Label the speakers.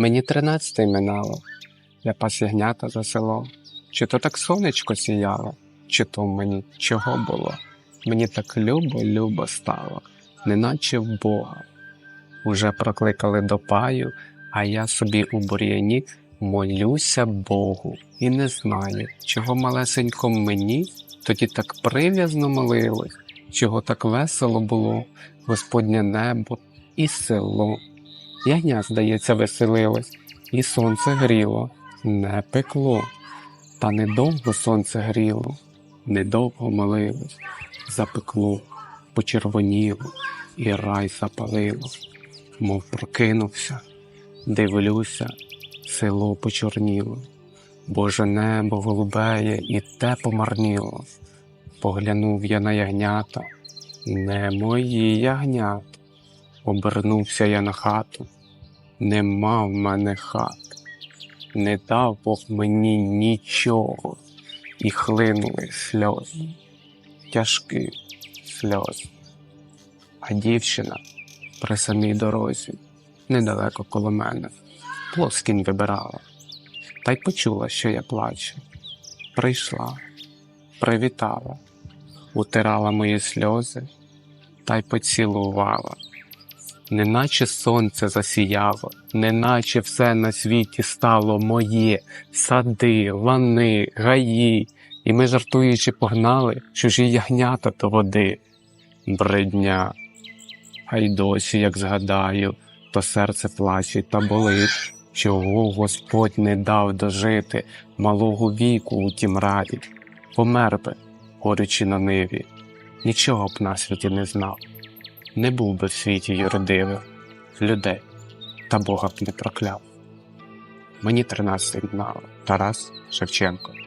Speaker 1: Мені тринадцятий минало, я пас ягнята за село. Чи то так сонечко сіяло, чи то мені чого було? Мені так любо, любо стало, неначе в Бога. Уже прокликали до паю, а я собі у бур'яні молюся Богу і не знаю, чого малесенько мені тоді так прив'язно молилось, чого так весело було, Господнє небо і село. Ягня, здається, веселилось, і сонце гріло, не пекло. Та недовго сонце гріло, недовго молилось, запекло, почервоніло, і рай запалило, мов прокинувся, дивлюся, село почорніло, Боже небо голубеє і те помарніло. Поглянув я на ягнята, не мої ягнята. Обернувся я на хату, нема в мене хат, не дав Бог мені нічого, і хлинули сльози, тяжкі сльози. А дівчина при самій дорозі, недалеко коло мене, плоскінь вибирала, та й почула, що я плачу. Прийшла, привітала, утирала мої сльози та й поцілувала. Неначе сонце засіяло, неначе все на світі стало моє, сади, лани, гаї, і ми, жартуючи, погнали чужі ягнята до води. Бредня. А й досі, як згадаю, то серце плаче та болить, чого Господь не дав дожити малого віку у тім раді, помер би, горючи на ниві, нічого б на світі не знав не був би в світі юродивих людей, та Бога б не прокляв. Мені тринадцять минало. Тарас Шевченко.